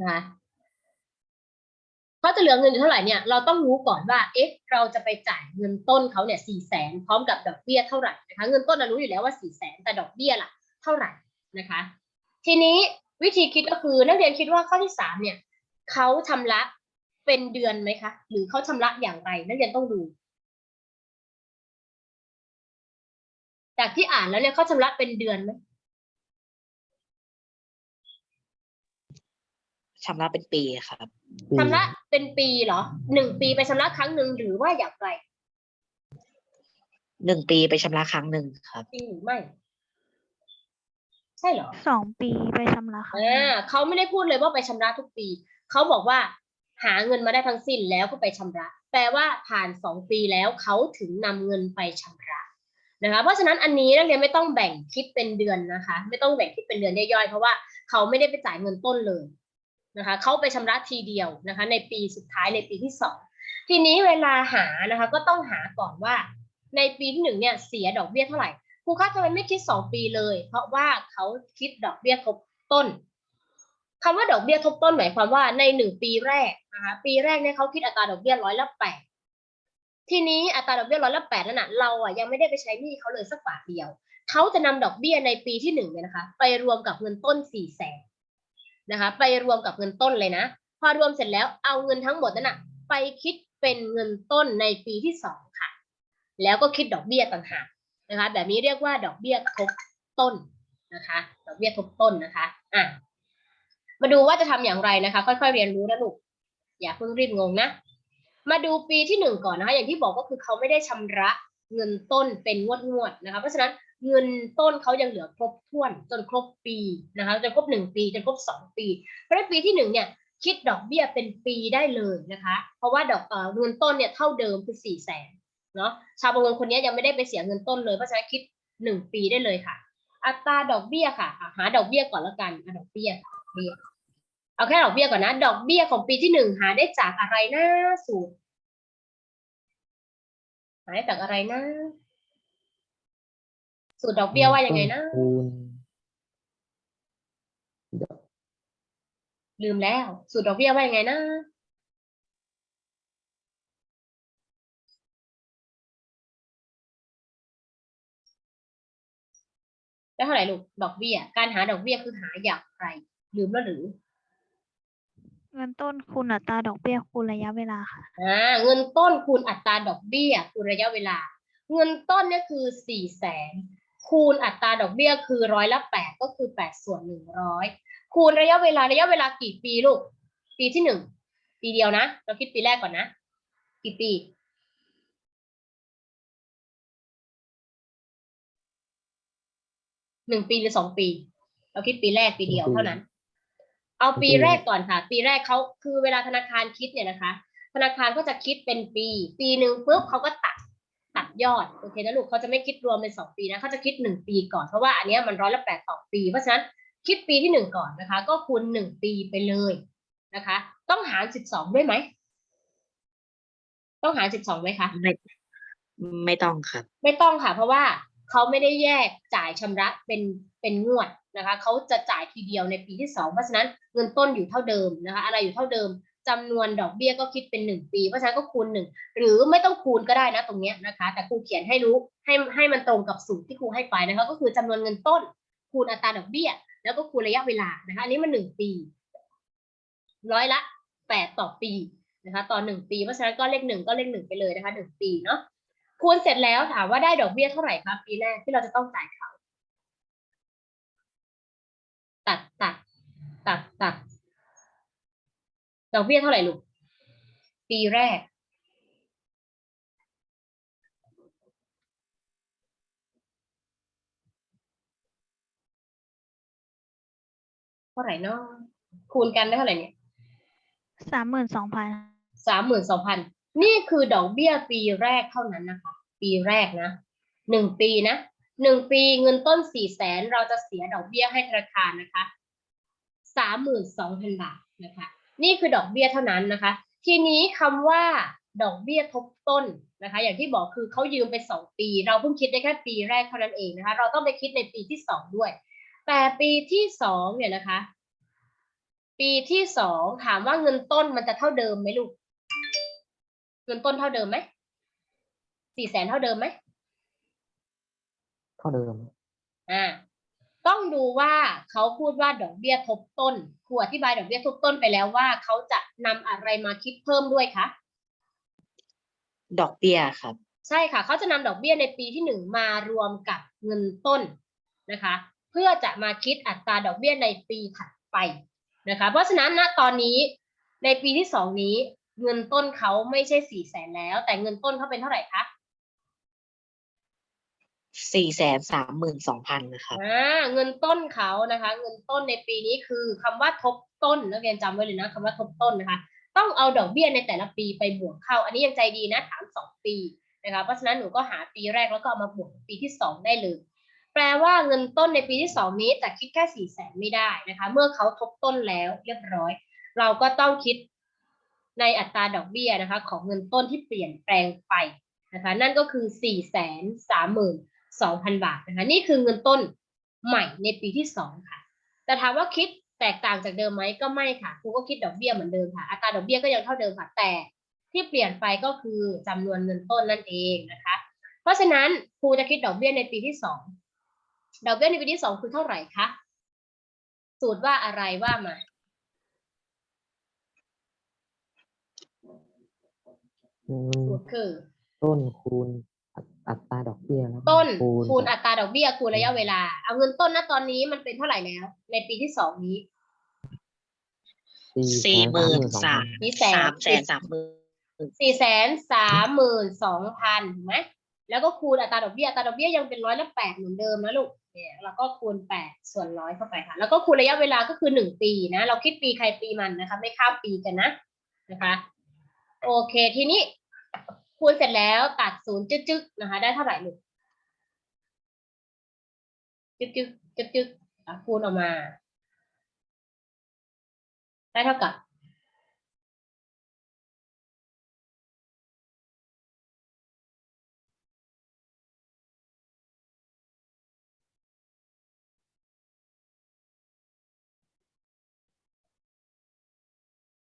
นะคะเขาจะเหลือเงินอยู่เท่าไหร่เนี่ยเราต้องรู้ก่อนว่าเอ๊ะเราจะไปจ่ายเงินต้นเขาเนี่ยสี่แสนพร้อมกับดอกเบี้ยเท่าไหร่นะคะเงินต้นเรารู้อยู่แล้วว่าสี่แสนแต่ดอกเบี้ยล่ะเท่าไหร่นะคะ ทีนี้วิธีคิดก็คือนักเรียนคิดว่าข้อที่สามเนี่ยเขาชำระเป็นเดือนไหมคะหรือเขาชำระอย่างไรนักเรียนต้องดู จากที่อ่านแล้วเนี่ยเขาชำระเป็นเดือนไหม ชำระเป็นปีครับชำระเป็นปีเหรอหนึ่งปีไปชำระครั้งหนึ่งหรือว่าอย่างไรหนึ่งปีไปชำระครั้งหนึ่งครับจริงหรือไม่ ใช่เหรอสองปีไปชำระครั้งหอ่านึ่งเขาไม่ได้พูดเลยว่าไปชำระทุกปีเขาบอกว่า หาเงินมาได้ทั้งสิ้นแล้วก็ไปชำระ แปลว่าผ่านสองปีแล้วเขาถึงนำเงินไปชำระนะคะเพราะฉะนั้นอันนี้นักเรียนไม่ต้องแบ่งคิดเป็นเดือนนะคะ ไม่ต้องแบ่งคิดเป็นเดือนย่อยๆเพราะว่าเขาไม่ได้ไปจ่ายเงินต้นเลย นะคะเขาไปชำระทีเดียวนะคะ ในปีสุดท้ายในปีที่สองทีนี้เวลาหานะคะก็ต้องหาก่อนว่า ในปีที่หนึ่งเนี่ยเสียดอกเบี้ยเท่าไหร่ครูคะทำไมไม่คิดสองปีเลย เพราะว่าเขาคิดดอกเบี้ยทบต้นคำว่าดอกเบี้ยทบต้นหมายความว่าในหนึ่งปีแรกนะคะปีแรกเนี่ยเขาคิดอัตราดอกเบี้ยร้อยละแปดทีนี้อัตราดอกเบี้ยร้อยละแปดนั่นน่ะเราอะยังไม่ได้ไปใช้หนี้เขาเลยสักบาทเดียวเขาจะนำดอกเบี้ยในปีที่หนึ่งเนี่ยนะคะ ไปรวมกับเงินต้นสี่แสน นะคะ ไปรวมกับเงินต้นเลยนะ พอรวมเสร็จแล้วเอาเงินทั้งหมดนั้นนะไปคิดเป็นเงินต้นในปีที่สองค่ะ แล้วก็คิดดอกเบี้ยต่างหากนะคะ แบบนี้เรียกว่าดอกเบี้ยทบต้นนะคะ ดอกเบี้ยทบต้นนะคะอะมาดูว่าจะทำอย่างไรนะคะ ค่อยๆเรียนรู้นะลูกอย่าเพิ่งรีบงงนะ มาดูปีที่หนึ่งก่อนนะคะ อย่างที่บอกก็คือเขาไม่ได้ชำระเงินต้นเป็นงวดงวดๆนะคะ เพราะฉะนั้น เงินต้นเขายังเหลือครบถ้วนจนครบปีนะคะจนครบหนึ่งปีจนครบสองปี เพราะฉะนั้นปีที่หนึ่งเนี่ยคิดดอกเบี้ยเป็นปีได้เลยนะคะ เพราะว่าดอกเออเงินต้นเนี่ยเท่าเดิมคือสี่แสนเนาะชาวประมงคนนี้ยังไม่ได้ไปเสียเงินต้นเลยเพราะฉะนั้นคิดหนึ่งปีได้เลยค่ะ อัตราดอกเบี้ยค่ะหาดอกเบี้ยก่อนแล้วกันอดอกเบี้ยค่ะดอกเบี้ยเอาแค่ดอกเบี้ยก่อนนะ ดอกเบี้ยของปีที่หนึ่งหาได้จากอะไรนะสูตรหาได้จากอะไรนะ สูตรดอกเบี้ยว่ายังไงนะ คูณลืมแล้ว สูตรดอกเบี้ยว่ายังไงนะได้เท่าไหร่ลูกดอกเบี้ย การหาดอกเบี้ยคือหาอย่างไร ลืมแล้วหรือ เงินต้นคูณอัตราดอกเบี้ยคูณระยะเวลาค่ะ อ่าเงินต้นคูณอัตราดอกเบี้ยคูณระยะเวลา เงินต้นเนี่ยคือสี่แสน คูณอัตราดอกเบี้ยคือร้อยละแปดก็คือแปดส่วนหนึ่งร้อยคูณระยะเวลาระยะเวลากี่ปีลูก ปีที่หนึ่งปีเดียวนะ เราคิดปีแรกก่อนนะ กี่ปี หนึ่งปีหรือสองปี เราคิดปีแรกปีเดียวเท่านั้น เอาปีแรกก่อนค่ะ ปีแรกเขาคือเวลาธนาคารคิดเนี่ยนะคะ ธนาคารก็จะคิดเป็นปี ปีหนึ่งปุ๊บเขาก็ตัดตัด ยอดโอเคนะลูกเขาจะไม่คิดรวมเป็นสองปีนะเขาจะคิดหนึ่งปีก่อนเพราะว่าอันเนี้ยมันร้อยละแปดต่อปี เพราะฉะนั้นคิดปีที่หนึ่งก่อนนะคะ ก็คูณหนึ่งปีไปเลยนะคะ ต้องหารสิบสองด้วยไหมต้องหารสิบสองไหมคะไม่ไม่ต้องครับ ไม่ต้องค่ะ เพราะว่าเขาไม่ได้แยกจ่ายชำระเป็นเป็นงวดนะคะเขาจะจ่ายทีเดียวในปีที่สองเพราะฉะนั้นเงินต้นอยู่เท่าเดิมนะคะ อะไรอยู่เท่าเดิม จำนวนดอกเบี้ยก็คิดเป็นหนึ่งปี เพราะฉะนั้นก็คูณหนึ่งหรือไม่ต้องคูณก็ได้นะตรงนี้นะคะ แต่ครูเขียนให้รู้ให้ให้มันตรงกับสูตรที่ครูให้ไปนะคะ ก็คือจำนวนเงินต้น คูณอัตราดอกเบี้ย แล้วก็คูณระยะเวลานะคะ อันนี้มันหนึ่งปี ร้อยละแปดต่อปีนะคะต่อหนึ่งปี เพราะฉะนั้นก็เลขหนึ่งก็เลขหนึ่งไปเลยนะคะหนึ่งปีเนาะ คูณเสร็จแล้วถามว่าได้ดอกเบี้ยเท่าไหร่ครับปีแรกที่เราจะต้องจ่ายเขาตัดตัดตัดตัด ดอกเบี้ยเท่าไหร่ลูก ปีแรก เท่าไหร่เนาะคูณกันได้เท่าไหร่เนี่ยสามหมื่นสองพันสามหมื่นสองพันนี่คือดอกเบี้ยปีแรกเท่านั้นนะคะ ปีแรกนะหนึ่งปีนะหนึ่งปีเงินต้นสี่แสนเราจะเสียดอกเบี้ยให้ธนาคารนะคะสามหมื่นสองพันบาทนะคะ นี่คือดอกเบี้ยเท่านั้นนะคะ ทีนี้คำว่าดอกเบี้ยทบต้นนะคะ อย่างที่บอกคือเขายืมไปสองปี เราเพิ่งคิดได้แค่ปีแรกเท่านั้นเองนะคะ เราต้องไปคิดในปีที่สองด้วย แต่ปีที่สองเนี่ยนะคะ ปีที่สองถามว่าเงินต้นมันจะเท่าเดิมไหมลูก เงินต้นเท่าเดิมไหมสี่แสนเท่าเดิมไหม เท่าเดิม อ่า ต้องดูว่าเขาพูดว่าดอกเบี้ยทบต้นครูอธิบายดอกเบี้ยทบต้นไปแล้วว่าเขาจะนำอะไรมาคิดเพิ่มด้วยคะดอกเบี้ยครับ ใช่ค่ะเขาจะนำดอกเบี้ยในปีที่หนึ่งมารวมกับเงินต้นนะคะ เพื่อจะมาคิดอัตราดอกเบี้ยในปีถัดไปนะคะ เพราะฉะนั้นณตอนนี้ในปีที่สองนี้เงินต้นเขาไม่ใช่สี่แสนแล้ว แต่เงินต้นเขาเป็นเท่าไหร่คะ สี่แสนสามหมื่นสองพันนะครับ อ่าเงินต้นเขานะคะ เงินต้นในปีนี้คือคำว่าทบต้นนักเรียนจำไว้เลยนะคำว่าทบต้นนะคะ ต้องเอาดอกเบี้ยในแต่ละปีไปบวกเข้า อันนี้ยังใจดีนะถามสองปีนะคะเพราะฉะนั้นหนูก็หาปีแรกแล้วก็เอามาบวกปีที่สองได้เลย แปลว่าเงินต้นในปีที่สองนี้จะคิดแค่สี่แสนไม่ได้นะคะ เมื่อเขาทบต้นแล้วเรียบร้อย เราก็ต้องคิดในอัตราดอกเบี้ยนะคะ ของเงินต้นที่เปลี่ยนแปลงไปนะคะ นั่นก็คือสี่แสนสามหมื่น สองพันบาทนะคะนี่คือเงินต้นใหม่ในปีที่สองค่ะ แต่ถามว่าคิดแตกต่างจากเดิมไหมก็ไม่ค่ะครูก็คิดดอกเบี้ยเหมือนเดิมค่ะอัตราดอกเบี้ยก็ยังเท่าเดิมค่ะแต่ที่เปลี่ยนไปก็คือจำนวนเงินต้นนั่นเองนะคะ เพราะฉะนั้นครูจะคิดดอกเบี้ยในปีที่สองดอกเบี้ยในปีที่สองคือเท่าไหร่คะสูตรว่าอะไรว่ามาอืมสูตรคือ ต้นคูณ อัอัตราดอกเบี้ยแล้วก็ต้นคูณคูณอัตราดอกเบี้ยคูณระยะเวลา เอาเงินต้นณตอนนี้มันเป็นเท่าไหร่แล้ว ในปีที่สองนี้สี่หมื่นสามนี่แสนสามแสนสามหมื่นสี่แสนสามหมื่นสองพันถูกไหมแล้วก็คูณอัตราดอกเบี้ยอัตราดอกเบี้ยยังเป็นร้อยละแปดเหมือนเดิมนะลูกเนี่ยเราก็คูณแปดส่วนร้อยเข้าไปค่ะ แล้วก็คูณระยะเวลาก็คือหนึ่งปีนะ เราคิดปีใครปีมันนะคะ ไม่ข้ามปีกันนะนะคะ โอเคทีนี้ คูณเสร็จแล้วตัดศูนย์จึ๊กๆนะคะ ได้เท่าไหร่ลูกจึ๊กๆจึ๊กๆอะคูณออกมา ได้เท่ากับ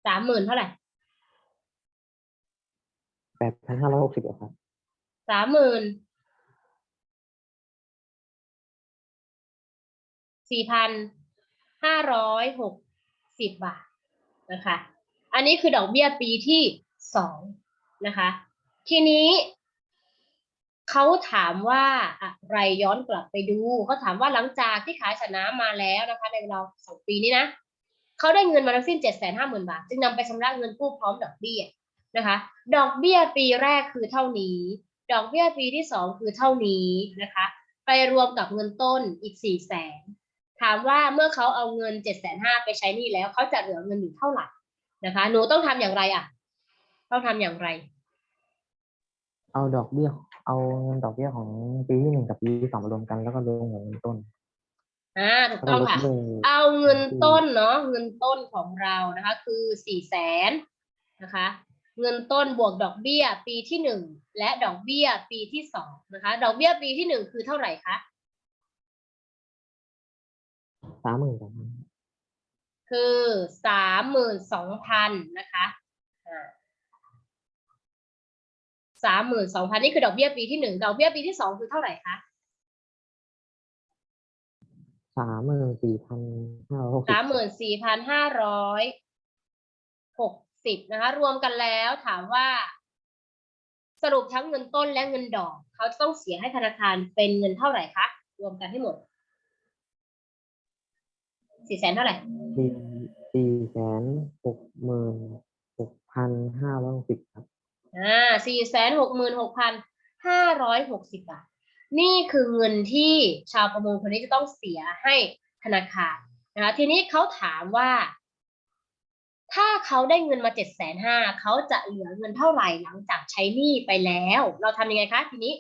สามหมื่นเท่าไหร่ ดพันห้าร้อยหกสิบครับสามหมื่นสี่พันห้าร้อยหกสิบบาทนะคะ อันนี้คือดอกเบี้ยปีที่สองนะคะ ทีนี้เขาถามว่าอะไรย้อนกลับไปดูเขาถามว่าหลังจากที่ขายชนะมาแล้วนะคะ ในเวลาสองปีนี้นะเขาได้เงินมาทั้งสิ้นเจ็ดแสนห้าหมื่นบาท จึงนำไปชำระเงินกู้พร้อมดอกเบี้ย นะคะ ดอกเบี้ยปีแรกคือเท่านี้ ดอกเบี้ยปีที่สองคือเท่านี้นะคะ ไปรวมกับเงินต้นอีกสี่แสนถามว่าเมื่อเขาเอาเงินเจ็ดแสนห้าไปใช้หนี้แล้วเขาจะเหลือเงินอยู่เท่าไหร่นะคะ หนูต้องทำอย่างไรอะ ต้องทำอย่างไร เอาดอกเบี้ย เอาเงินดอกเบี้ยของปีที่หนึ่งกับปีที่สองมารวมกันแล้วก็รวมกับเงินต้นอ่าถูกแล้วก็ต้องลบค่ะด้วยเอาเงินต้นเนาะเงินต้นของเรานะคะ คือสี่แสนนะคะ เงินต้นบวกดอกเบี้ยปีที่หนึ่งและดอกเบี้ยปีที่สองนะคะ ดอกเบี้ยปีที่หนึ่งคือเท่าไหร่คะสามหมื่นสองพันคือสามหมื่นสองพันนะคะสามหมื่นสองพันนี่คือดอกเบี้ยปีที่หนึ่งดอกเบี้ยปีที่สองคือเท่าไหร่คะสามหมื่นสี่พันห้าร้อยหกสิบสามหมื่นสี่พันห้าร้อยหก สิบนะคะรวมกันแล้วถามว่า สรุปทั้งเงินต้นและเงินดอก เขาจะต้องเสียให้ธนาคารเป็นเงินเท่าไหร่คะรวมกันให้หมดสี่แสนเท่าไหร่สี่สี่แสนหกหมื่นหกพันห้าร้อยหกสิบครับอ่าสี่แสนหกหมื่นหกพันห้าร้อยหกสิบบาทนี่คือเงินที่ชาวประมงคนนี้จะต้องเสียให้ธนาคารนะคะทีนี้เขาถามว่า ถ้าเขาได้เงินมาเจ็ดแสนห้าเขาจะเหลือเงินเท่าไหร่หลังจากใช้หนี้ไปแล้ว เราทำยังไงคะทีนี้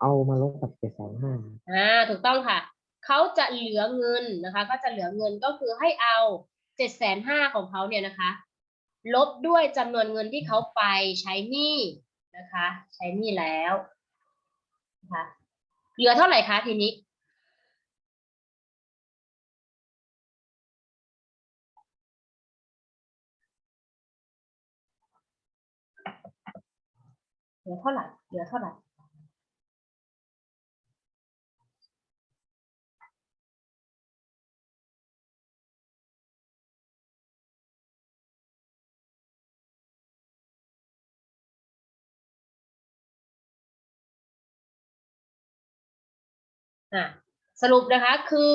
เอามาลบกับเจ็ดแสนห้าอ่าถูกต้องค่ะ เขาจะเหลือเงินนะคะ ก็จะเหลือเงินก็คือให้เอาเจ็ดแสนห้าของเขาเนี่ยนะคะ ลบด้วยจำนวนเงินที่เขาไปใช้หนี้นะคะ ใช้หนี้แล้วนะคะเหลือเท่าไหร่คะทีนี้ ลือเท่าไหร่เหลือเท่าไหร่อะสรุปนะคะคือ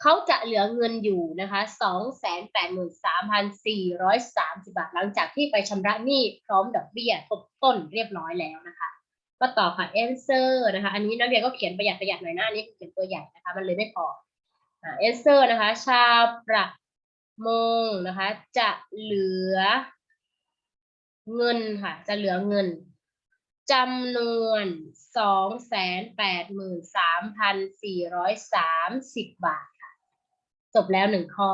เขาจะเหลือเงินอยู่นะคะสองแสนแปดหมื่นสามพันสี่ร้อยสามสิบาท หลังจากที่ไปชำระหนี้พร้อมดอกเบี้ยทบต้นเรียบร้อยแล้วนะคะ ก็ต่อค่ะ answer นะคะ อันนี้นักเรียนก็เขียนประหยัดประหยัดหน่อยหนะอันนี้เขียนตัวใหญ่นะคะ มันเลยไม่พอ answer นะคะ ชาวประมงนะคะ จะเหลือเงินค่ะ จะเหลือเงินจำนวนสองแสนแปดหมื่นสามพันสี่ร้อยสามสิบบาท จบแล้วหนึ่งข้อ